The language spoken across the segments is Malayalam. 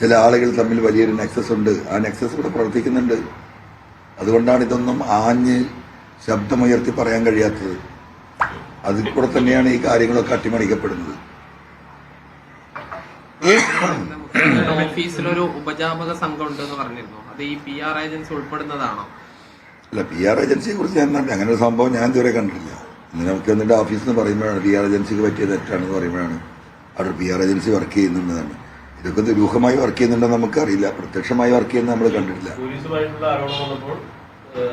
ചില ആളുകൾ തമ്മിൽ വലിയൊരു നെക്സസ് ഉണ്ട്. ആ നെക്സസ് ഇവിടെ പ്രവർത്തിക്കുന്നുണ്ട്. അതുകൊണ്ടാണ് ഇതൊന്നും ആഞ്ഞ് ശബ്ദമുയർത്തി പറയാൻ കഴിയാത്തത്. അതിൽ കൂടെ തന്നെയാണ് ഈ കാര്യങ്ങളൊക്കെ അട്ടിമറിക്കപ്പെടുന്നത്. മുഖ്യമന്ത്രിയുടെ ഓഫീസിലൊരു ഉപജാപക സംഘം ഉണ്ടെന്ന് പറഞ്ഞിരുന്നു. അത് ഈ പി ആർ ഏജൻസി ഉൾപ്പെടുന്നതാണോ? അല്ല പി ആർ ഏജൻസിയെ കുറിച്ച് ഞാൻ അങ്ങനെ ഒരു സംഭവം ഞാൻ ഇതുവരെ കണ്ടിട്ടില്ല. നമുക്ക് എന്നിട്ട് ഓഫീസിൽ നിന്ന് പറയുമ്പോഴാണ് പി ആർ ഏജൻസിക്ക് പറ്റിയ തെറ്റാണെന്ന് പറയുമ്പോഴാണ് അവിടെ പി ആർ ഏജൻസി വർക്ക് ചെയ്യുന്നുണ്ടെന്നാണ്. ഇതൊക്കെ ദുരൂഹമായി വർക്ക് ചെയ്യുന്നുണ്ടെന്ന് നമുക്കറിയില്ല. പ്രത്യക്ഷമായി വർക്ക് ചെയ്യുന്ന നമ്മൾ കണ്ടിട്ടില്ല.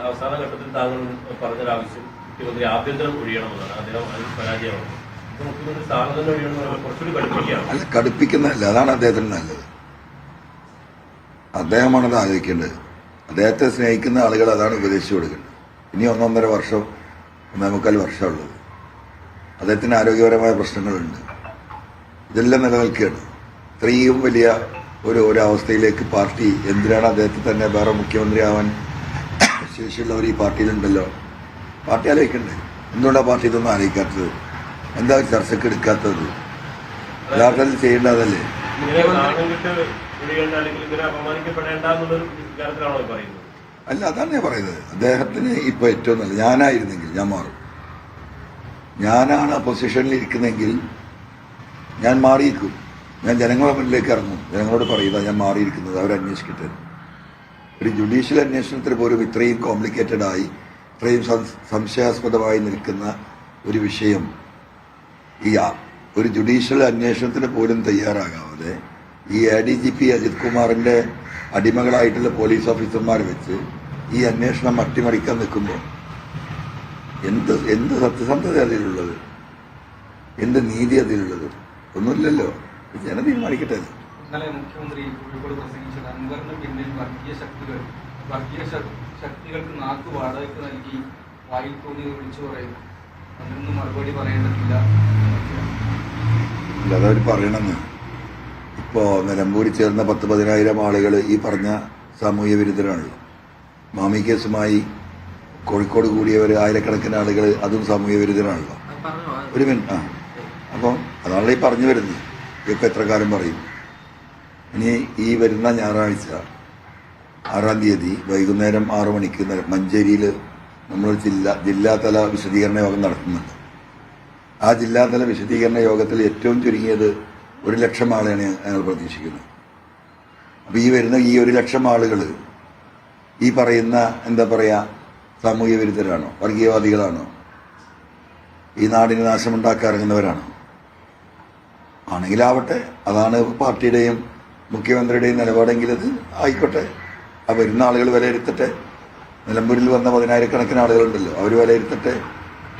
അവസാന ഘട്ടത്തിൽ താങ്കൾ പറഞ്ഞൊരാവശ്യം മുഖ്യമന്ത്രി ആഭ്യന്തരം ഒഴിയണമെന്നാണ്. അദ്ദേഹം അതിൽ പരാജയമാണ് ഇത് മുഖ്യമന്ത്രി സ്ഥാനം തന്നെ ഒഴിയണമെന്ന് പറയുമ്പോൾ കുറച്ചുകൂടി കടുപ്പിക്കുകയാണ്. അല്ല കടുപ്പിക്കുന്നതല്ല. അതാണ് അദ്ദേഹത്തിന് നല്ലത്. അദ്ദേഹമാണത് ആലോചിക്കേണ്ടത്. അദ്ദേഹത്തെ സ്നേഹിക്കുന്ന ആളുകൾ അതാണ് ഉപദേശിച്ചു കൊടുക്കേണ്ടത്. ഇനി ഒന്നൊന്നര വർഷം ഒന്നേമുക്കാൽ വർഷമുള്ളത് അദ്ദേഹത്തിന് ആരോഗ്യപരമായ പ്രശ്നങ്ങളുണ്ട്. ഇതെല്ലാം നിലനിൽക്കുകയാണ്. ഇത്രയും വലിയ ഒരു ഒരവസ്ഥയിലേക്ക് പാർട്ടി എന്തിനാണ് അദ്ദേഹത്തെ തന്നെ വേറെ മുഖ്യമന്ത്രിയാവാൻ ശേഷിയുള്ളവർ ഈ പാർട്ടിയിലുണ്ടല്ലോ പാർട്ടി ആലോചിക്കണ്ടേ? എന്തുകൊണ്ടാണ് പാർട്ടി ഇതൊന്നും ആലോചിക്കാത്തത്? എന്താ ചർച്ചയ്ക്ക് എടുക്കാത്തത്? യഥാർത്ഥത്തിൽ ചെയ്യേണ്ടതല്ലേ അല്ല അതാണ് ഞാൻ പറയുന്നത്. അദ്ദേഹത്തിന് ഇപ്പൊ ഏറ്റവും നല്ല ഞാനായിരുന്നെങ്കിൽ ഞാൻ മാറും. ഞാനാണ് ആ പൊസിഷനിൽ ഇരിക്കുന്നെങ്കിൽ ഞാൻ മാറിയിരിക്കും ഞാൻ ജനങ്ങളുടെ മുന്നിലേക്ക് ഇറങ്ങും. ജനങ്ങളോട് പറയുക ഞാൻ മാറിയിരിക്കുന്നത് അവരന്വേഷിക്കട്ടെ ഒരു ജുഡീഷ്യൽ അന്വേഷണത്തിന് പോലും ഇത്രയും കോംപ്ലിക്കേറ്റഡ് ആയി ഇത്രയും സംശയാസ്പദമായി നിൽക്കുന്ന ഒരു വിഷയം ഈ ഒരു ജുഡീഷ്യൽ അന്വേഷണത്തിന് പോലും തയ്യാറാകാതെ ഈ A D G P Ajith കുമാറിന്റെ അടിമകളായിട്ടുള്ള പോലീസ് ഓഫീസർമാർ വെച്ച് ഈ അന്വേഷണം അട്ടിമറിക്കാൻ നിൽക്കുമ്പോൾ എന്ത് എന്ത് സത്യസന്ധത അതിലുള്ളത്? എന്ത് നീതി അതിലുള്ളത്? ഒന്നുമില്ലല്ലോ. ജന തീരുമാനിക്കട്ടെ. ഇന്നലെ മുഖ്യമന്ത്രി കോഴിക്കോട് പ്രസംഗിച്ചത് അൻവറിന് പിന്നിൽ വർഗീയ ശക്തികൾ വർഗീയ ശക്തികൾക്ക് നാക്ക് വാടകയ്ക്ക് നൽകി വായിൽ തോന്നി വിളിച്ചു പറയുന്നു. അതിനൊന്നും മറുപടി പറയേണ്ടതില്ല. അതവർ പറയണമെന്ന്. ഇപ്പോ നിലമ്പൂരിൽ ചേർന്ന പത്ത് പതിനായിരം ആളുകൾ ഈ പറഞ്ഞ സാമൂഹ്യ വിരുദ്ധരാണല്ലോ. മാമി കേസുമായി കോഴിക്കോട് കൂടിയവർ ആയിരക്കണക്കിന് ആളുകൾ അതും സാമൂഹ്യ വിരുദ്ധരാണല്ലോ. ഒരു മിനിറ്റ് ആ. അപ്പം അതാണല്ലോ ഈ പറഞ്ഞു വരുന്നത്. ഇതൊക്കെ എത്ര കാലം പറയും? ഇനി ഈ വരുന്ന ഞായറാഴ്ച ആറാം തീയതി വൈകുന്നേരം ആറു മണിക്ക് മഞ്ചേരിയിൽ നമ്മൾ ജില്ലാ ജില്ലാതല വിശദീകരണ യോഗം നടത്തുന്നുണ്ട്. ആ ജില്ലാതല വിശദീകരണ യോഗത്തിൽ ഏറ്റവും ചുരുങ്ങിയത് ഒരു ലക്ഷം ആളെയാണ് ഞങ്ങൾ പ്രതീക്ഷിക്കുന്നത്. അപ്പോൾ ഈ വരുന്ന ഈ ഒരു ലക്ഷം ആളുകൾ ഈ പറയുന്ന എന്താ പറയുക സാമൂഹ്യ വിരുദ്ധരാണോ? വർഗീയവാദികളാണോ? ഈ നാടിന് നാശമുണ്ടാക്കാൻ ഇറങ്ങുന്നവരാണ്? ആണെങ്കിലാവട്ടെ അതാണ് പാർട്ടിയുടെയും മുഖ്യമന്ത്രിയുടെയും നിലപാടെങ്കിൽ അത് ആയിക്കോട്ടെ. ആ വരുന്ന ആളുകൾ വിലയിരുത്തട്ടെ നിലമ്പൂരിൽ വന്ന പതിനായിരക്കണക്കിന് ആളുകളുണ്ടല്ലോ അവർ വിലയിരുത്തട്ടെ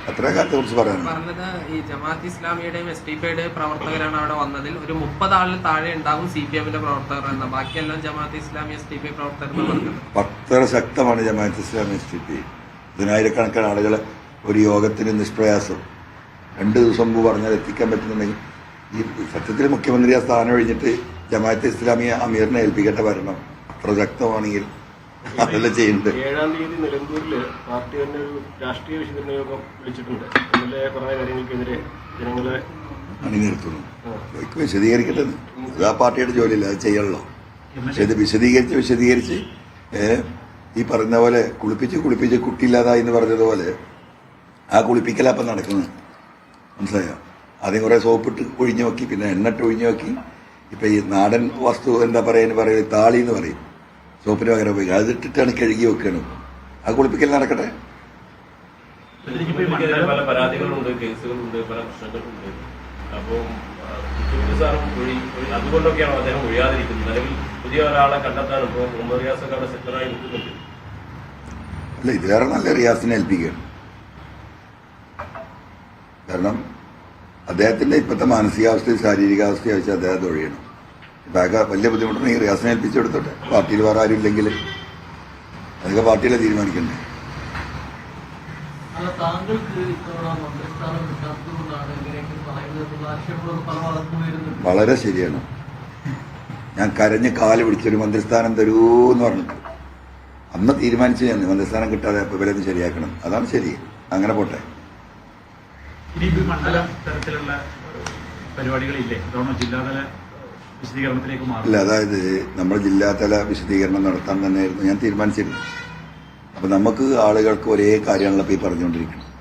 അത്ര കാര്യത്തെ കുറിച്ച് പറഞ്ഞത് ഈ ജമാഅത്ത് ഇസ്ലാമിയുടെയും എസ് ഡി പിയുടെ പ്രവർത്തകരാണ് അവിടെ വന്നതിൽ. ഒരു മുപ്പത് ആളിൽ താഴെ ഉണ്ടാകും സി പി എമ്മിന്റെ പ്രവർത്തകർ എന്ന. ബാക്കിയെല്ലാം Jamaat Islami S D P പ്രവർത്തകർ അത്ര ശക്തമാണ് ജമാഅത്ത് ഇസ്ലാമി സ്ഥിതി പതിനായിരക്കണക്കിന് ആളുകളെ ഒരു യോഗത്തിന് നിഷ്പ്രയാസം. രണ്ട് ദിവസം മുമ്പ് പറഞ്ഞാൽ എത്തിക്കാൻ പറ്റുന്നുണ്ടെങ്കിൽ ഈ സത്യത്തിൽ മുഖ്യമന്ത്രി ആ സ്ഥാനം ഒഴിഞ്ഞിട്ട് ജമാഅത്ത് ഇസ്ലാമിയ അമീറിനെ ഏൽപ്പിക്കേണ്ട ഭരണം അത്ര ശക്തമാണെങ്കിൽ അതെല്ലാം ചെയ്യുന്നുണ്ട് ഏഴാം തീയതി നിലമ്പൂരിൽ പാർട്ടി തന്നെ ഒരു രാഷ്ട്രീയ വിശദീകരണ യോഗം വിളിച്ചിട്ടുണ്ട്. എമ്മിലെ പറഞ്ഞ കാര്യങ്ങൾക്കെതിരെ ജനങ്ങളെ വിശദീകരിക്കട്ടെ. എന്ന്. അത് ആ പാർട്ടിയുടെ ജോലിയില്ല അത് ചെയ്യണല്ലോ. പക്ഷെ ഇത് വിശദീകരിച്ച് വിശദീകരിച്ച് ഈ പറയുന്ന പോലെ കുളിപ്പിച്ച് കുളിപ്പിച്ച് കുട്ടിയില്ലാതായി എന്ന് പറഞ്ഞതുപോലെ ആ കുളിപ്പിക്കലാ ഇപ്പം നടക്കുന്നത്. മനസ്സിലായോ? ആദ്യം കുറേ സോപ്പിട്ട് ഒഴിഞ്ഞു നോക്കി പിന്നെ എണ്ണിട്ട് ഒഴിഞ്ഞു നോക്കി. ഇപ്പം ഈ നാടൻ വസ്തു എന്താ പറയുക പറയുക താളി എന്ന് പറയും. സോപ്പിന് പകരം പോയി അതിട്ടിട്ടാണ് കഴുകി വെക്കണം ആ കുളിപ്പിക്കൽ നടക്കട്ടെ? അല്ല പല പരാതികളുണ്ട് കേസുകളുണ്ട് പല പ്രശ്നങ്ങളുണ്ട്. അപ്പോൾ മുഖ്യമന്ത്രി സാറും ഒഴി ഒഴി- അതുകൊണ്ടൊക്കെയാണ് അദ്ദേഹം ഒഴിയാതിരിക്കുന്നത്? നിലവിൽ പുതിയ ഒരാളെ കണ്ടെത്താൻ ഇപ്പോൾ മുഹമ്മദ് റിയാസൊക്കെ അവിടെ സെക്ടറായി നിൽക്കുന്നുണ്ട്. അല്ല ഇതിലേറെ നല്ല റിയാസിനെ ഏൽപ്പിക്കുകയാണ്. കാരണം അദ്ദേഹത്തിന്റെ ഇപ്പോഴത്തെ മാനസികാവസ്ഥയും ശാരീരികാവസ്ഥയും വെച്ച് അദ്ദേഹത്തെ ഒഴിയണം ഇപ്പൊ അതൊക്കെ വലിയ ബുദ്ധിമുട്ടുണ്ടെങ്കിൽ റിയാസിനെ ഏൽപ്പിച്ചെടുത്തോട്ടെ. പാർട്ടിയിൽ വേറെ ആരും ഇല്ലെങ്കിൽ അതൊക്കെ പാർട്ടിയിലെ തീരുമാനിക്കണ്ടേ? വളരെ ശരിയാണ്. ഞാൻ കരഞ്ഞ് കാൽ പിടിച്ചൊരു മന്ത്രിസ്ഥാനം തരൂ എന്ന് പറഞ്ഞിട്ട്. അന്ന് തീരുമാനിച്ചു ഞാൻ മന്ത്രിസ്ഥാനം കിട്ടാതെ ഇപ്പൊ വിലയൊന്ന് ശരിയാക്കണം. അതാണ് ശരി. അങ്ങനെ പോട്ടെ. ഇനി ഇത് മണ്ഡലം തരത്തിലുള്ള പരിപാടികളില്ലേ? അതോ ജില്ലാതല വിശദീകരണത്തിലേക്ക് അതായത് നമ്മൾ ജില്ലാതല വിശദീകരണം നടത്താൻ തന്നെയായിരുന്നു. ഞാൻ തീരുമാനിച്ചിരുന്നു. അപ്പം നമുക്ക് ആളുകൾക്ക് ഒരേ കാര്യമാണല്ലോ ഈ പറഞ്ഞുകൊണ്ടിരിക്കുന്നത്.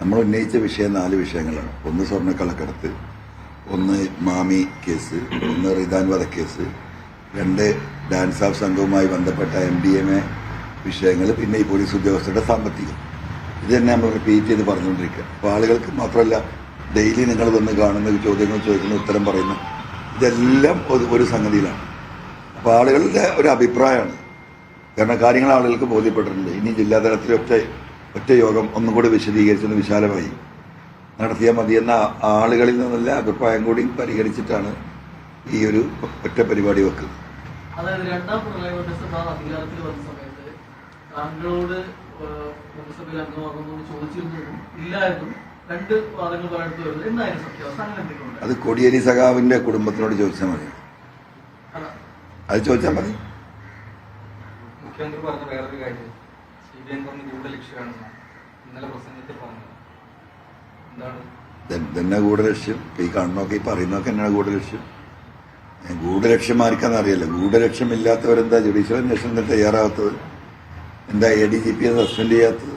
നമ്മൾ ഉന്നയിച്ച വിഷയം നാല് വിഷയങ്ങളാണ്. ഒന്ന് സ്വർണക്കള്ളക്കടത്ത് ഒന്ന് മാമി കേസ് ഒന്ന് റിദാൻ വധക്കേസ് രണ്ട് ഡാൻസ് ഓഫ് സംഘവുമായി ബന്ധപ്പെട്ട എം ഡി എം എ വിഷയങ്ങൾ പിന്നെ ഈ പോലീസ് ഉദ്യോഗസ്ഥരുടെ സാമ്പത്തികം. ഇത് തന്നെ നമ്മൾ റിപ്പീറ്റ് ചെയ്ത് പറഞ്ഞുകൊണ്ടിരിക്കുക. അപ്പോൾ ആളുകൾക്ക് മാത്രമല്ല ഡെയിലി നിങ്ങൾ വന്ന് കാണുന്ന ചോദ്യങ്ങൾ ചോദിക്കുന്ന ഉത്തരം പറയുന്ന ഇതെല്ലാം ഒരു സംഗതിയിലാണ്. അപ്പോൾ ആളുകളുടെ ഒരു അഭിപ്രായമാണ്. കാരണം കാര്യങ്ങൾ ആളുകൾക്ക് ബോധ്യപ്പെട്ടിട്ടുണ്ട്. ഇനി ജില്ലാതലത്തിൽ ഒറ്റ ഒറ്റ യോഗം ഒന്നും കൂടി വിശദീകരിച്ചൊന്ന് വിശാലമായി. നടത്തിയാൽ മതിയെന്ന ആളുകളിൽ നിന്നുള്ള അഭിപ്രായം കൂടി പരിഹരിച്ചിട്ടാണ് ഈ ഒരു ഒറ്റ പരിപാടി വെക്കുന്നത്. അതായത് രണ്ടാം പ്രളയ സഭ അധികാരത്തിൽ വന്ന സമയത്ത് താങ്കളോട് മന്ത്രിസഭയിൽ അംഗമാകുന്നു ചോദിച്ചിരുന്നതും ഇല്ലായിരുന്നു. രണ്ട് വാദങ്ങൾ പലയിടത്ത് വരുന്നത് എന്തായാലും സത്യാവസ്ഥ അങ്ങനെ എന്തെങ്കിലും അത് കോടിയേരി സഖാവിന്റെ കുടുംബത്തിനോട് ചോദിച്ചാൽ മതി. അത്. ചോദിച്ചാൽ മതി. മുഖ്യമന്ത്രി പറഞ്ഞ വേറൊരു കാര്യം. സി ബി എൻ പറഞ്ഞ ഗൂഢലക്ഷ്യമാണെന്ന് ഇന്നലെ പ്രസംഗത്തിൽ പറഞ്ഞത് എന്താണ്? ഇതന്നെ ഗൂഢലക്ഷ്യം ഈ കാണുന്നൊക്കെ ഈ പറയുന്നൊക്കെ എന്നാണ് ഗൂഢലക്ഷ്യം ഗൂഢലക്ഷ്യം ആർക്കാന്ന് അറിയില്ല ഗൂഢലക്ഷ്യം ഇല്ലാത്തവരെന്താ ജുഡീഷ്യൽ അന്വേഷണത്തിന് തയ്യാറാകാത്തത് എന്താ എ ഡി ജി പിയെ സസ്പെൻഡ് ചെയ്യാത്തത്?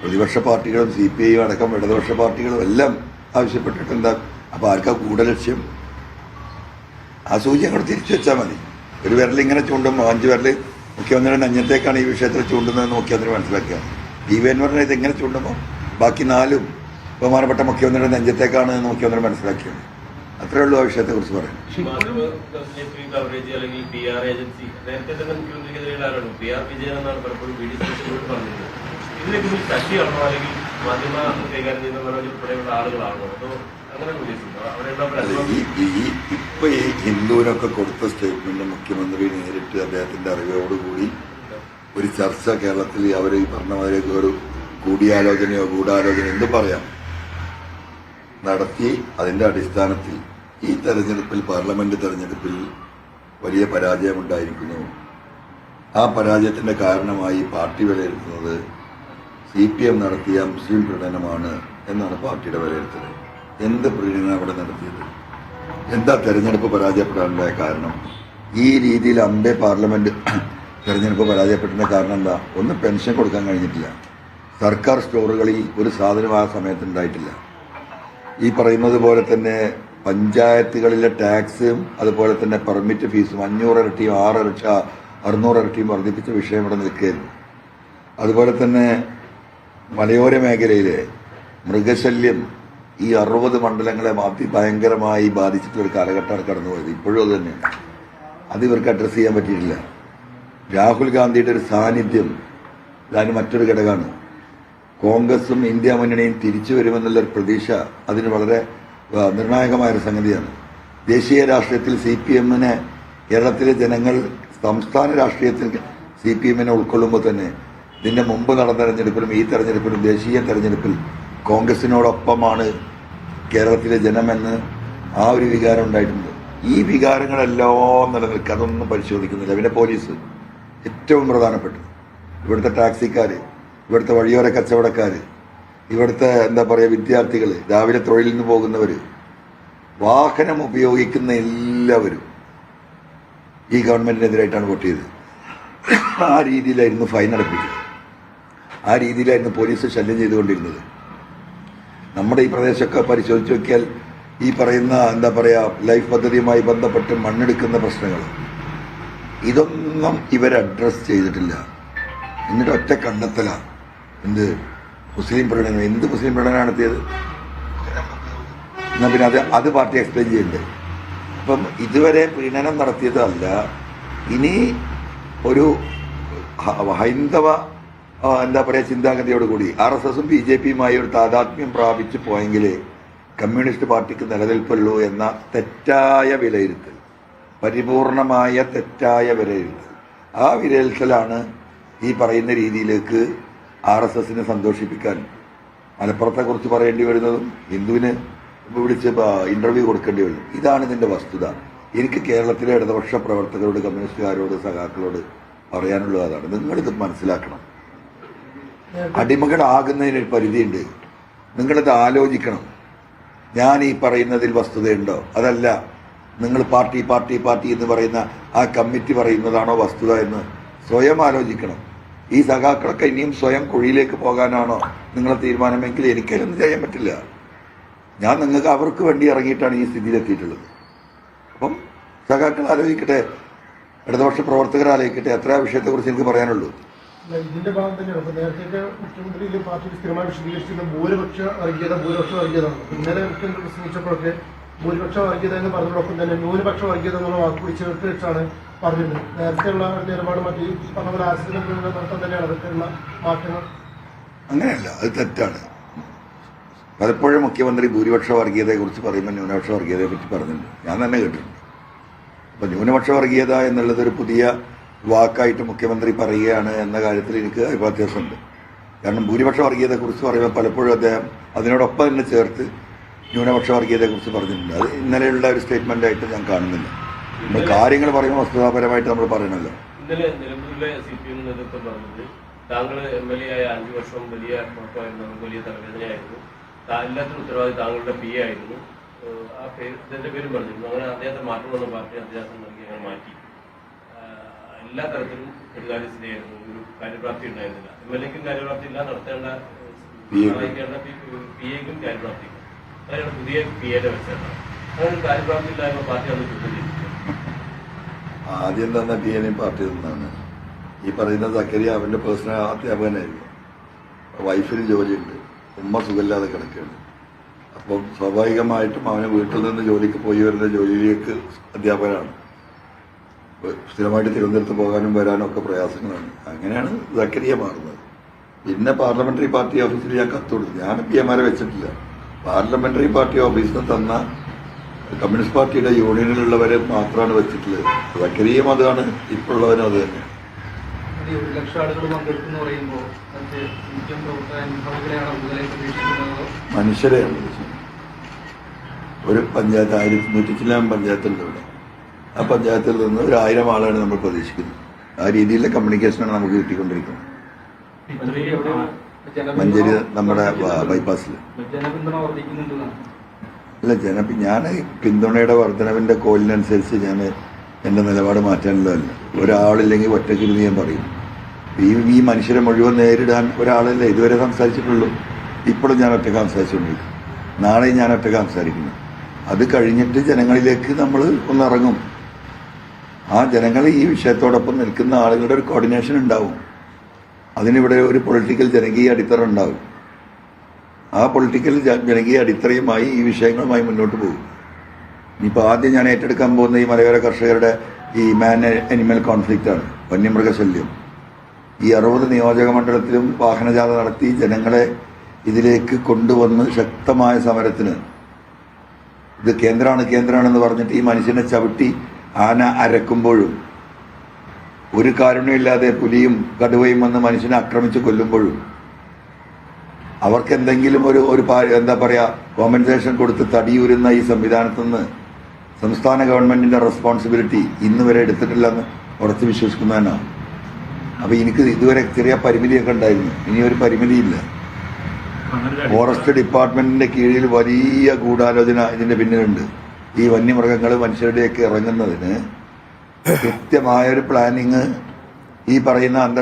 പ്രതിപക്ഷ പാർട്ടികളും സി പി ഐയും അടക്കം ഇടതുപക്ഷ പാർട്ടികളും എല്ലാം ആവശ്യപ്പെട്ടിട്ട് എന്താ? അപ്പൊ ആർക്കാ കൂടെ ലക്ഷ്യം? ആ സൂചി അങ്ങോട്ട് തിരിച്ചു വെച്ചാൽ മതി. ഒരു വിരൽ ഇങ്ങനെ ചൂണ്ടുമ്പോൾ അഞ്ച് വിരൽ മുഖ്യമന്ത്രിയുടെ അഞ്ഞത്തേക്കാണ് ഈ വിഷയത്തിൽ ചൂണ്ടുന്നതെന്ന് മുഖ്യമന്ത്രി മനസ്സിലാക്കുക. പി വി അൻവറിനെ ഇത് എങ്ങനെ ചൂണ്ടുമ്പോൾ ബാക്കി നാലും ബഹുമാനപ്പെട്ട മുഖ്യമന്ത്രിയുടെ നെഞ്ചത്തേക്കാണ് എന്ന് മുഖ്യമന്ത്രി മനസ്സിലാക്കിയത്. അത്രേ ഉള്ളൂ ആ വിഷയത്തെ കുറിച്ച് പറയാൻ ഇപ്പൊ ഈ ഹിന്ദുവിനൊക്കെ കൊടുത്ത സ്റ്റേറ്റ്മെന്റ് മുഖ്യമന്ത്രി നേരിട്ട് അദ്ദേഹത്തിന്റെ അറിവോടുകൂടി ഒരു ചർച്ച കേരളത്തിൽ അവർ ഈ പറഞ്ഞ ഒരു കൂടിയാലോചനയോ ഗൂഢാലോചനയോ എന്തും പറയാം? നടത്തി അതിന്റെ അടിസ്ഥാനത്തിൽ ഈ തെരഞ്ഞെടുപ്പിൽ പാർലമെന്റ് തെരഞ്ഞെടുപ്പിൽ വലിയ പരാജയമുണ്ടായിരിക്കുന്നു. ആ പരാജയത്തിന്റെ കാരണമായി പാർട്ടി വിലയിരുത്തുന്നത് സി പി എം നടത്തിയ മുസ്ലിം പ്രകടനമാണ് എന്നാണ് പാർട്ടിയുടെ വിലയിരുത്തൽ. എന്ത് പ്രകടനം അവിടെ നടത്തിയത്? എന്താ തെരഞ്ഞെടുപ്പ് പരാജയപ്പെടാനുള്ള കാരണം? ഈ രീതിയിൽ അമ്പേ പാർലമെന്റ് തെരഞ്ഞെടുപ്പ് പരാജയപ്പെട്ടതിന്റെ കാരണം എന്താ? ഒന്ന് പെൻഷൻ കൊടുക്കാൻ കഴിഞ്ഞിട്ടില്ല. സർക്കാർ സ്റ്റോറുകളിൽ ഒരു സാധനം ആ സമയത്ത് ഉണ്ടായിട്ടില്ല. ഈ പറയുന്നത് പോലെ തന്നെ പഞ്ചായത്തുകളിലെ ടാക്സും അതുപോലെ തന്നെ പെർമിറ്റ് ഫീസും അഞ്ഞൂറ് ഇരട്ടിയും ആറ് ഇരട്ടി അറുന്നൂറ് ഇരട്ടിയും വർദ്ധിപ്പിച്ച വിഷയം ഇവിടെ നിൽക്കുകയായിരുന്നു അതുപോലെ തന്നെ മലയോര മേഖലയിലെ മൃഗശല്യം ഈ അറുപത് മണ്ഡലങ്ങളെ അതിഭയങ്കരമായി ബാധിച്ചിട്ടുള്ള ഒരു കാലഘട്ടമാണ് കടന്നുപോയത്. ഇപ്പോഴും അത് തന്നെയാണ്. അത് ഇവർക്ക് അഡ്രസ്സ് ചെയ്യാൻ പറ്റിയിട്ടില്ല. രാഹുൽ ഗാന്ധിയുടെ ഒരു സാന്നിധ്യം ഇതാണ് മറ്റൊരു ഘടകമാണ്. കോൺഗ്രസും ഇന്ത്യ മുന്നണിയും തിരിച്ചു വരുമെന്നുള്ളൊരു പ്രതീക്ഷ അതിന് വളരെ നിർണായകമായൊരു സംഗതിയാണ്. ദേശീയ രാഷ്ട്രീയത്തിൽ സി പി എമ്മിനെ കേരളത്തിലെ ജനങ്ങൾ സംസ്ഥാന രാഷ്ട്രീയത്തിൽ സി പി എമ്മിനെ ഉൾക്കൊള്ളുമ്പോൾ തന്നെ ഇതിന്റെ മുമ്പ് നടന്ന തെരഞ്ഞെടുപ്പിലും ഈ തെരഞ്ഞെടുപ്പിലും ദേശീയ തെരഞ്ഞെടുപ്പിൽ കോൺഗ്രസിനോടൊപ്പമാണ് കേരളത്തിലെ ജനമെന്ന് ആ ഒരു വികാരം ഉണ്ടായിട്ടുണ്ട്. ഈ വികാരങ്ങളെല്ലാം നിലനിൽക്കുക അതൊന്നും പരിശോധിക്കുന്നില്ല. പിന്നെ പോലീസ് ഏറ്റവും പ്രധാനപ്പെട്ടത്. ഇവിടുത്തെ ടാക്സിക്കാർ ഇവിടുത്തെ വഴിയോര കച്ചവടക്കാർ ഇവിടുത്തെ എന്താ പറയുക വിദ്യാർത്ഥികൾ രാവിലെ തൊഴിലിൽ നിന്ന് പോകുന്നവർ വാഹനം ഉപയോഗിക്കുന്ന എല്ലാവരും ഈ ഗവൺമെന്റിനെതിരായിട്ടാണ് വോട്ട് ചെയ്തത്. ആ രീതിയിലായിരുന്നു ഫൈൻ അടപ്പിക്കുക ആ രീതിയിലായിരുന്നു പോലീസ് ശല്യം ചെയ്തുകൊണ്ടിരുന്നത്. നമ്മുടെ ഈ പ്രദേശമൊക്കെ പരിശോധിച്ച് നോക്കിയാൽ ഈ പറയുന്ന എന്താ പറയുക ലൈഫ് പദ്ധതിയുമായി ബന്ധപ്പെട്ട് മണ്ണെടുക്കുന്ന പ്രശ്നങ്ങൾ ഇതൊന്നും ഇവർ അഡ്രസ്സ് ചെയ്തിട്ടില്ല. എന്നിട്ട് ഒറ്റ കണ്ടെത്തല. എന്ത് മുസ്ലിം പ്രകടനം എന്ത് മുസ്ലിം പ്രകടനം നടത്തിയത്? എന്നാ പിന്നെ അത് അത് പാർട്ടി എക്സ്പ്ലെയിൻ ചെയ്യണ്ടേ? അപ്പം ഇതുവരെ പ്രീണനം നടത്തിയതല്ല. ഇനി ഒരു ഹൈന്ദവ എന്താ പറയുക ചിന്താഗതിയോടുകൂടി ആർ എസ് എസും ബി ജെ പിയുമായി ഒരു താതാത്മ്യം പ്രാപിച്ചു പോയെങ്കിൽ കമ്മ്യൂണിസ്റ്റ് പാർട്ടിക്ക് നിലനിൽപ്പുള്ളൂ എന്ന തെറ്റായ വിലയിരുത്തൽ. പരിപൂർണമായ തെറ്റായ വിലയിരുത്തൽ. ആ വിലയിരുത്തലാണ് ഈ പറയുന്ന രീതിയിലേക്ക് ആർ എസ് എസിനെ സന്തോഷിപ്പിക്കാൻ മലപ്പുറത്തെ കുറിച്ച് പറയേണ്ടി വരുന്നതും ഹിന്ദുവിന് വിളിച്ച് ഇന്റർവ്യൂ കൊടുക്കേണ്ടി വരും ഇതാണ് ഇതിന്റെ വസ്തുത. എനിക്ക് കേരളത്തിലെ ഇടതുപക്ഷ പ്രവർത്തകരോട് കമ്മ്യൂണിസ്റ്റുകാരോട് സഖാക്കളോട് പറയാനുള്ളത് അതാണ്. നിങ്ങളിത് മനസ്സിലാക്കണം. അടിമകളാകുന്നതിന് ഒരു പരിധിയുണ്ട്. നിങ്ങളിത് ആലോചിക്കണം. ഞാൻ ഈ പറയുന്നതിൽ വസ്തുതയുണ്ടോ? അതല്ല. നിങ്ങൾ പാർട്ടി പാർട്ടി പാർട്ടി എന്ന് പറയുന്ന ആ കമ്മിറ്റി പറയുന്നതാണോ വസ്തുത എന്ന് സ്വയം ആലോചിക്കണം. ഈ സഖാക്കളൊക്കെ ഇനിയും സ്വയം കുഴിയിലേക്ക് പോകാനാണോ നിങ്ങളെ തീരുമാനമെങ്കിൽ എനിക്കതിലൊന്നും ചെയ്യാൻ പറ്റില്ല. ഞാൻ നിങ്ങൾക്ക് അവർക്ക് വേണ്ടി ഇറങ്ങിയിട്ടാണ് ഈ സ്ഥിതിയിലെത്തിയിട്ടുള്ളത്. അപ്പം സഖാക്കൾ ആലോചിക്കട്ടെ ഇടതുപക്ഷ പ്രവർത്തകർ ആലോചിക്കട്ടെ എത്ര വിഷയത്തെക്കുറിച്ച് എനിക്ക് പറയാനുള്ളൂ. ഇതിന്റെ ഭാഗം തന്നെയാണ് ഇപ്പൊ നേരത്തെ മുഖ്യമന്ത്രിയിലും പാർട്ടി സ്ഥിരമായി വിശദീകരിച്ചിരുന്ന ഭൂരിപക്ഷ വർഗീയത ഭൂരിപക്ഷ വർഗീയതാണ്. ഇന്നലെ മുഖ്യമന്ത്രി പ്രസംഗിച്ചപ്പോഴൊക്കെ ഭൂരിപക്ഷ വർഗീയത എന്ന് പറഞ്ഞതോടൊപ്പം തന്നെ ന്യൂനപക്ഷ വർഗീയത എന്നുള്ള വാക്ക് ചേർത്ത് വെച്ചാണ് പറഞ്ഞത് നേരത്തെയുള്ള നിലപാട് മതി. പറഞ്ഞ പോലെ നടത്താൻ തന്നെയാണ്. അതൊക്കെയുള്ള മാറ്റങ്ങൾ. അങ്ങനെയല്ല. അത് തെറ്റാണ്. പലപ്പോഴും മുഖ്യമന്ത്രി ഭൂരിപക്ഷ വർഗീയതയെക്കുറിച്ച് പറയുമ്പോൾ ന്യൂനപക്ഷ വർഗീയതയെ പറ്റി പറഞ്ഞിട്ടുണ്ട്. ഞാൻ തന്നെ കേട്ടിട്ടുണ്ട്. അപ്പൊ ന്യൂനപക്ഷ വർഗീയത എന്നുള്ളത് ഒരു പുതിയ വാക്കായിട്ട് മുഖ്യമന്ത്രി പറയുകയാണ് എന്ന കാര്യത്തിൽ എനിക്ക് അഭിപ്രായമുണ്ട് കാരണം ഭൂരിപക്ഷ വർഗീയതയെക്കുറിച്ച് പറയുമ്പോൾ പലപ്പോഴും അദ്ദേഹം അതിനോടൊപ്പം തന്നെ ചേർത്ത് ന്യൂനപക്ഷ വർഗീയതയെക്കുറിച്ച് പറഞ്ഞിട്ടുണ്ട്. അത് ഇന്നലെയുള്ള ഒരു സ്റ്റേറ്റ്മെന്റ് ആയിട്ട് ഞാൻ കാണുന്നില്ല. നമ്മൾ കാര്യങ്ങൾ പറയുമ്പോൾ വസ്തുതാപരമായിട്ട് നമ്മൾ പറയണല്ലോ. ഇന്നലെ നിലമ്പൂരിലെ സി പി എം നേതൃത്വം പറഞ്ഞത് താങ്കൾ എം എൽ എ ആയ അഞ്ചു വർഷം വലിയ കുഴപ്പമായിരുന്നു വലിയ തലവേദനയായിരുന്നു. എല്ലാത്തിനും ഉത്തരവാദി താങ്കളുടെ പി എ ആയിരുന്നു. ആ പേര് ഇതിന്റെ പേരും പറഞ്ഞിരുന്നു. അങ്ങനെ അദ്ദേഹത്തെ മാറ്റം വന്ന പാർട്ടി അദ്ദേഹത്തിന് നൽകി അങ്ങനെ മാറ്റി. എല്ലാ തരത്തിലും കെടുകാര്യസ്ഥയായിരുന്നു ഒരു കാര്യപ്രാപ്തി ഉണ്ടായിരുന്നില്ല. എം എൽ എക്കും കാര്യപ്രാപ്തി ഇല്ല നടത്തേണ്ട സഹായിക്കേണ്ട പി എക്കും കാര്യപ്രാപ്തി അങ്ങനെയാണ് പുതിയ പി എയുടെ വെച്ചത് അങ്ങനെ ഒരു കാര്യപ്രാപ്തി ഇല്ലായ്മ പാർട്ടി അന്ന് ചോദ്യം ചെയ്തിട്ടുണ്ട് ആദ്യം തന്നെ ഡി എൻ പാർട്ടി നിന്നാണ്. ഈ പറയുന്ന സക്കരിയ അവന്റെ പേഴ്സണൽ അധ്യാപകനായിരുന്നു വൈഫിന് ജോലിയുണ്ട്. ഉമ്മ സുഖമില്ലാതെ കിടക്കുകയാണ്. അപ്പം സ്വാഭാവികമായിട്ടും അവന് വീട്ടിൽ നിന്ന് ജോലിക്ക് പോയി വരുന്ന ജോലിയിലേക്ക് അധ്യാപകനാണ്. സ്ഥിരമായിട്ട് തിരുവനന്തപുരത്ത് പോകാനും വരാനും ഒക്കെ പ്രയാസങ്ങളാണ്. അങ്ങനെയാണ് സക്കരിയ മാറുന്നത്. പിന്നെ പാർലമെന്ററി പാർട്ടി ഓഫീസിൽ ഞാൻ കത്ത് ഞാൻ പി എമാരെ വെച്ചിട്ടില്ല. പാർലമെന്ററി പാർട്ടി ഓഫീസിൽ തന്ന കമ്മ്യൂണിസ്റ്റ് പാർട്ടിയുടെ യൂണിയനിലുള്ളവരെ മാത്രമാണ് വെച്ചിട്ടുള്ളത്. സക്കരിയും അതാണ് ഇപ്പോഴുള്ളവനും അത് തന്നെ മനുഷ്യരെയാണ് ഒരു പഞ്ചായത്ത് ആയിരത്തി നൂറ്റി പഞ്ചായത്തുണ്ട് ഇവിടെ ആ പഞ്ചായത്തിൽ നിന്ന് ഒരു ആയിരം ആളാണ് നമ്മൾ പ്രതീക്ഷിക്കുന്നത്. ആ രീതിയിലുള്ള കമ്മ്യൂണിക്കേഷനാണ് നമുക്ക് കിട്ടിക്കൊണ്ടിരിക്കുന്നത്. മഞ്ചേരി നമ്മുടെ ബൈപ്പാസിൽ അല്ല ജന ഞാൻ പിന്തുണയുടെ വർധനവിന്റെ കോലിനനുസരിച്ച് ഞാൻ എന്റെ നിലപാട് മാറ്റാനുള്ളതല്ല. ഒരാളില്ലെങ്കിൽ ഒറ്റക്കിരുന്ന് ഞാൻ പറയും. ഈ ഈ മനുഷ്യരെ മുഴുവൻ നേരിടാൻ ഒരാളല്ലേ ഇതുവരെ സംസാരിച്ചിട്ടുള്ളൂ. ഇപ്പോഴും ഞാൻ ഒറ്റയ്ക്ക് സംസാരിച്ചുകൊണ്ടിരിക്കും. നാളെ ഞാൻ ഒറ്റയ്ക്ക് സംസാരിക്കുന്നു. അത് കഴിഞ്ഞിട്ട് ജനങ്ങളിലേക്ക് നമ്മൾ ഒന്നിറങ്ങും ആ ജനങ്ങൾ ഈ വിഷയത്തോടൊപ്പം നിൽക്കുന്ന ആളുകളുടെ ഒരു കോർഡിനേഷൻ ഉണ്ടാവും. അതിനിവിടെ ഒരു പൊളിറ്റിക്കൽ ജനകീയ അടിത്തറ ഉണ്ടാവും. ആ പൊളിറ്റിക്കൽ ജനകീയ അടിത്തറയുമായി ഈ വിഷയങ്ങളുമായി മുന്നോട്ട് പോകും. ഇനിയിപ്പോൾ ആദ്യം ഞാൻ ഏറ്റെടുക്കാൻ പോകുന്ന ഈ മലയോര കർഷകരുടെ ഈ മാൻ അനിമൽ കോൺഫ്ലിക്റ്റ് ആണ് വന്യമൃഗശല്യം. ഈ അറുപത് നിയോജക മണ്ഡലത്തിലും വാഹനജാഥ നടത്തി ജനങ്ങളെ ഇതിലേക്ക് കൊണ്ടുവന്ന് ശക്തമായ സമരത്തിന്. ഇത് കേന്ദ്രമാണ് കേന്ദ്രമാണെന്ന് പറഞ്ഞിട്ട് ഈ മനുഷ്യനെ ചവിട്ടി ആന അരക്കുമ്പോഴും ഒരു കാരുണ്യമില്ലാതെ പുലിയും കടുവയും വന്ന് മനുഷ്യനെ ആക്രമിച്ച് കൊല്ലുമ്പോഴും അവർക്ക് എന്തെങ്കിലും ഒരു ഒരു എന്താ പറയുക കോമ്പൻസേഷൻ കൊടുത്ത് തടിയൂരുന്ന ഈ സംവിധാനത്തു നിന്ന് സംസ്ഥാന ഗവൺമെന്റിന്റെ റെസ്പോൺസിബിലിറ്റി ഇന്ന് വരെ എടുത്തിട്ടില്ലെന്ന് ഉറച്ചു വിശ്വസിക്കുന്നതന്നാണ് അപ്പൊ എനിക്ക് ഇതുവരെ ചെറിയ പരിമിതിയൊക്കെ ഉണ്ടായിരുന്നു. ഇനി ഒരു പരിമിതിയില്ല. ഫോറസ്റ്റ് ഡിപ്പാർട്ട്മെന്റിന്റെ കീഴിൽ വലിയ ഗൂഢാലോചന ഇതിന്റെ പിന്നിലുണ്ട്. ഈ വന്യമൃഗങ്ങൾ മനുഷ്യരുടെയൊക്കെ ഇറങ്ങുന്നതിന് കൃത്യമായൊരു പ്ലാനിങ് ഈ പറയുന്ന അന്തർ